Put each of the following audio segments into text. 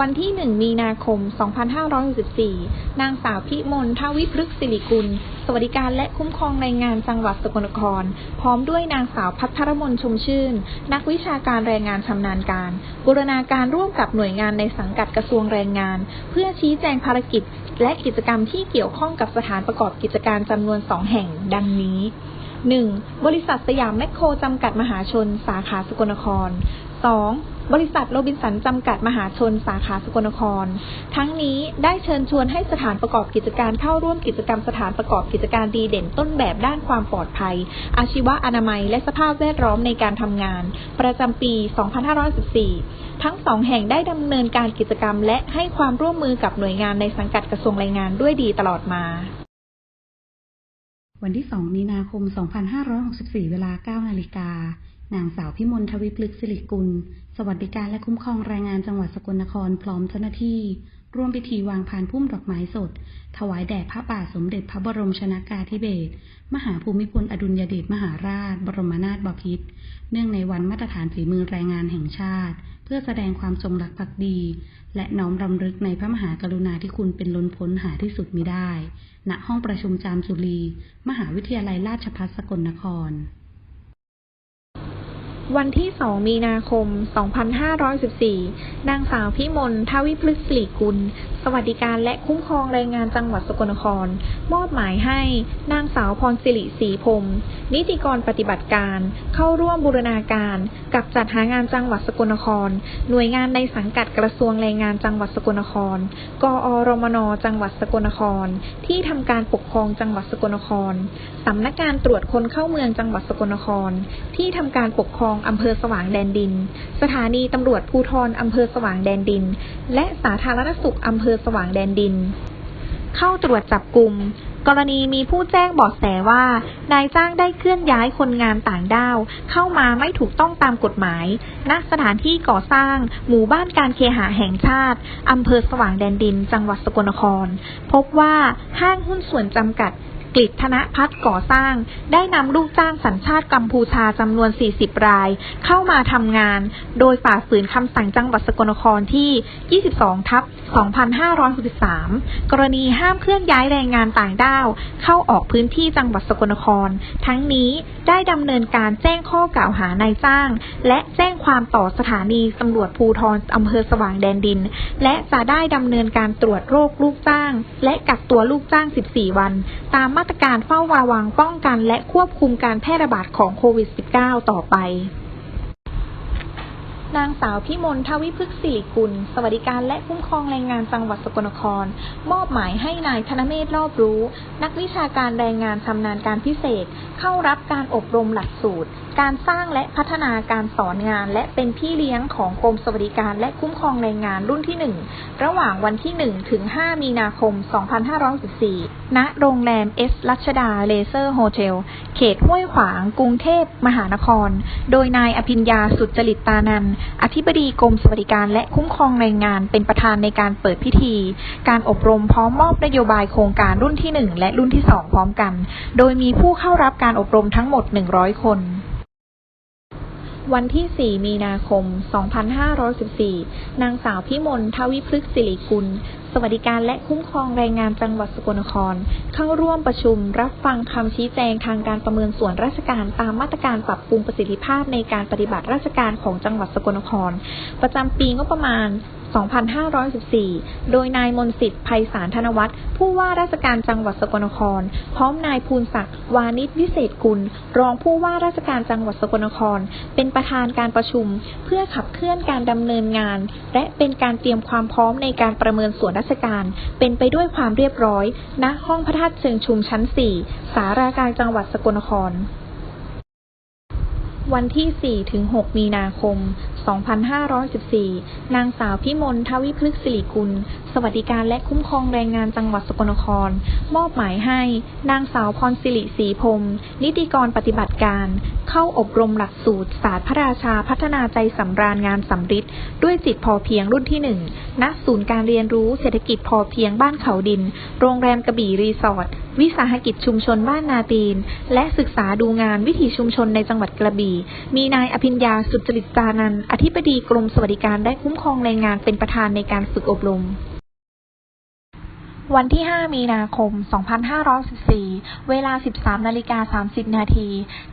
วันที่ 1 มีนาคม 2564 นางสาวพิมลทวิพฤกษ์สิริกุล สวัสดิการและคุ้มครองแรงงานจังหวัดสกลนคร พร้อมด้วยนางสาวพัทรมนชมชื่น นักวิชาการแรงงานชำนาญการ บูรณาการร่วมกับหน่วยงานในสังกัดกระทรวงแรงงาน เพื่อชี้แจงภารกิจ และกิจกรรมที่เกี่ยวข้องกับสถานประกอบกิจการจำนวน 2 แห่ง ดังนี้ 1. บริษัทสยามแมคโครจำกัดมหาชน สาขาสกลนคร 2. บริษัทโรบินสันจำกัดมหาชนสาขาสกลนคร ทั้งนี้ได้เชิญชวนให้สถานประกอบกิจการเข้าร่วมกิจกรรมสถานประกอบกิจการดีเด่นต้นแบบด้านความปลอดภัย อาชีวะอนามัย และสภาพแวดล้อมในการทำงาน ประจำปี 2514 ทั้งสองแห่งได้ดำเนินการกิจกรรม และให้ความร่วมมือกับหน่วยงานในสังกัดกระทรวงแรงงานด้วยดีตลอดมาวันที่ 2 มีนาคม 2564 เวลา 9 นาฬิกา นางสาวพิมลทวิพลึกสิริกุล สวัสดิการและคุ้มครองแรงงานจังหวัดสกลนครพร้อมเจ้าหน้าที่ ร่วมพิธีวางพานพุ่มดอกไม้สด ถวายแด่พระบาทสมเด็จพระบรมชนากาธิเบศรมหาภูมิพลอดุลยเดชมหาราช บรมนาถบพิตรเนื่องในวันมาตรฐานฝีมือแรงงานแห่งชาติ เพื่อแสดงความจงรักภักดี และน้อมรำลึกในพระมหากรุณาธิคุณเป็นล้นพ้นหาที่สุดมิได้ ณห้องประชุมจามจุลีมหาวิทยาลัยราชภัฏสกลนคร วันที่ 2 มีนาคม 2514 นางสาวพิมลทวิพฤกษ์สิริกุลสวัสดิการและคุ้มครองแรงงานจังหวัดสกลนคร มอบหมายให้นางสาวพรสิริศรีพรมนิติกรปฏิบัติการ เข้าร่วมบูรณาการกับจัดหางานจังหวัดสกลนคร หน่วยงานในสังกัดกระทรวงแรงงานจังหวัดสกลนคร กอรมนจังหวัดสกลนคร ที่ทำการปกครองจังหวัดสกลนครสำนักงานตรวจคนเข้าเมืองจังหวัดสกลนคร ที่ทำการปกครองอำเภอสว่างแดนดิน สถานีตำรวจภูธรอำเภอสว่างแดนดิน และสาธารณสุขอำเภอสว่างแดนดิน เข้าตรวจจับกลุ่มกรณีมีผู้แจ้งเบาะแสว่า นายจ้างได้เคลื่อนย้ายคนงานต่างด้าว เข้ามาไม่ถูกต้องตามกฎหมาย ณ สถานที่ก่อสร้าง หมู่บ้านการเคหะแห่งชาติ อำเภอสว่างแดนดิน จังหวัดสกลนคร พบว่าห้างหุ้นส่วนจำกัด กฤษธนพัฒน์ก่อสร้าง ได้นำลูกจ้างสัญชาติกัมพูชาจำนวน 40 ราย เข้ามาทำงาน โดยฝ่าฝืนคำสั่งจังหวัดสกลนครที่ 22 ทับ 2563 กรณีห้ามเคลื่อนย้ายแรงงานต่างด้าว เข้าออกพื้นที่จังหวัดสกลนคร ทั้งนี้ได้ดำเนินการแจ้งข้อกล่าวหานายจ้าง และแจ้งความต่อสถานีตำรวจภูธรอำเภอสว่างแดนดิน และจะได้ดำเนินการตรวจโรคลูกจ้าง และกักตัวลูกจ้าง 14 วัน ตามมาตรการเฝ้าระวังป้องกันและควบคุมการแพร่ระบาดของโควิด -19 ต่อไป นางสาวพิมลทวิพฤกษ์สิริกุล สวัสดิการและคุ้มครองแรงงานจังหวัดสกลนคร มอบหมายให้นายธนเมธรอบรู้ นักวิชาการแรงงานชำนาญการพิเศษ เข้ารับการอบรมหลักสูตร การสร้างและพัฒนาการสอนงาน และเป็นพี่เลี้ยงของกรมสวัสดิการและคุ้มครองแรงงานรุ่นที่ 1 ระหว่างวันที่ 1 ถึง 5 มีนาคม 2514ณโรงแรมเอสรัชดาเลเซอร์โฮเทลเขตห้วยขวาง กรุงเทพมหานคร โดยนายอภิญญาสุจริตตานันทอธิบดีกรมสวัสดิการและคุ้มครองแรงงานเป็นประธานในการเปิดพิธี การอบรมพร้อมมอบนโยบายโครงการรุ่นที่ 1 และรุ่นที่ 2 พร้อมกัน โดยมีผู้เข้ารับการอบรมทั้งหมด 100 คน วันที่ 4 มีนาคม 2514 นางสาวพิมลทวิพฤกษ์สิริกุล สวัสดิการและคุ้มครองแรงงานจังหวัดสกลนคร เข้าร่วมประชุมรับฟังคำชี้แจงทางการประเมินส่วนราชการตามมาตรการปรับปรุงประสิทธิภาพในการปฏิบัติราชการของจังหวัดสกลนคร ประจำปีงบประมาณ2514 โดยนายมนสิทธิ์ไพศาลธนวัฒน์ผู้ว่าราชการจังหวัดสกลนคร พร้อมนายภูนศักดิ์วานิชวิเศษกุล รองผู้ว่าราชการจังหวัดสกลนคร เป็นประประธานการประชุม เพื่อขับเคลื่อนการดำเนินงาน และเป็นการเตรียมความพร้อมในการประเมินส่วนราชการ เป็นไปด้วยความเรียบร้อยณห้องพระธาตุเชิงชุมชั้น 4 สาราการจังหวัดสกลนครวันที่ 4 ถึง 6 มีนาคม2514 นางสาวพิมลทวิพฤกษ์สิริกุล สวัสดิการและคุ้มครองแรงงานจังหวัดสกลนคร มอบหมายให้ นางสาวพรสิริศรีพรมนิติกรปฏิบัติการ เข้าอบรมหลักสูตรศาสตร์พระราชาพัฒนาใจสำราญงานสำริดด้วยจิตพอเพียงรุ่นที่ 1 ณ ศูนย์การเรียนรู้เศรษฐกิจพอเพียงบ้านเขาดิน โรงแรมกระบี่รีสอร์ท วิสาหกิจชุมชนบ้านนาตีน และศึกษาดูงานวิถีชุมชนในจังหวัดกระบี่ มีนายอภิญญาสุจริตจานันท์อธิบดีกรมสวัสดิการได้คุ้มครองแรงงานเป็นประธานในการฝึกอบรม วันที่ 5 มีนาคม 2514 เวลา 13นาฬิกา30 นาที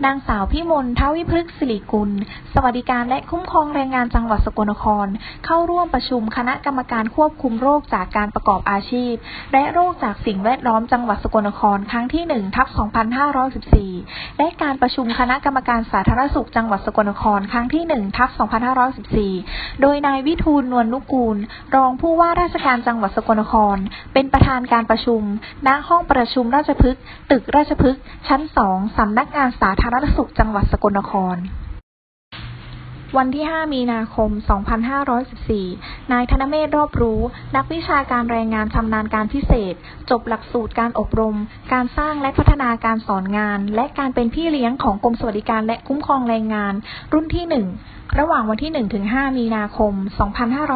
นางสาวพิมลทวิพฤกษ์สิริกุล สวัสดิการและคุ้มครองแรงงานจังหวัดสกลนคร เข้าร่วมประชุมคณะกรรมการควบคุมโรคจากการประกอบอาชีพ และโรคจากสิ่งแวดล้อมจังหวัดสกลนคร ครั้งที่1ทับ2514 และการประชุมคณะกรรมการสาธารณสุขจังหวัดสกลนคร ครั้งที่1ทับ2514 โดยนายวิทูลนวลนุกูล รองผู้ว่าราชการจังหวัดสกลนคร เป็นประธานการประชุม ณ ห้องประชุมราชพฤกษ์ ตึกราชพฤกษ์ ชั้น2สำนักงานสาธารณสุขจังหวัดสกลนคร วันที่ 5 มีนาคม 2514 นายธนเมธรอบรู้ นักวิชาการแรงงานชำนาญการพิเศษ จบหลักสูตรการอบรม การสร้างและพัฒนาการสอนงาน และการเป็นพี่เลี้ยงของกรมสวัสดิการและคุ้มครองแรงงาน รุ่นที่ 1ระหว่างวันที่1ถึง5มีนาคม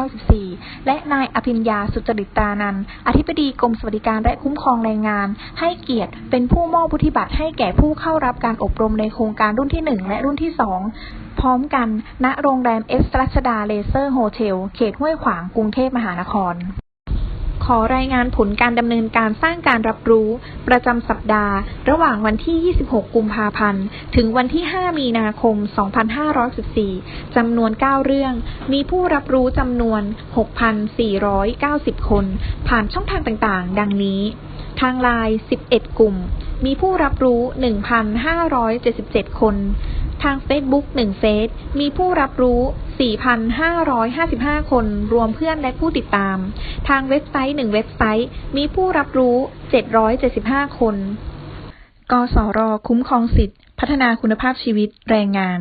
2514 และนายอภิญญาสุจริตตานันอธิบดีกรมสวัสดิการและคุ้มครองแรงงาน ให้เกียรติเป็นผู้มอบวุฒิบัตรให้แก่ผู้เข้ารับการอบรมในโครงการรุ่นที่ 1 และรุ่นที่ 2 พร้อมกันณโรงแรมเอสรัชดาเลเซอร์โฮเทล เขตห้วยขวางกรุงเทพมหานคร ขอรายงานผลการดำเนินการสร้างการรับรู้ ประจำสัปดาห์ ระหว่างวันที่ 26 กุมภาพันธ์ ถึงวันที่ 5 มีนาคม 2514 จำนวน 9 เรื่อง มีผู้รับรู้จำนวน 6,490 คน ผ่านช่องทางต่างๆ ดังนี้ ทางไลน์ 11 กลุ่ม มีผู้รับรู้ 1,577 คน ทาง Facebook 1เฟซมีผู้รับรู้ 4,555 คนรวมเพื่อนและผู้ติดตาม ทางเว็บไซต์ 1 เว็บไซต์ มีผู้รับรู้ 775 คน กสร คุ้มครองสิทธิพัฒนาคุณภาพชีวิตแรงงาน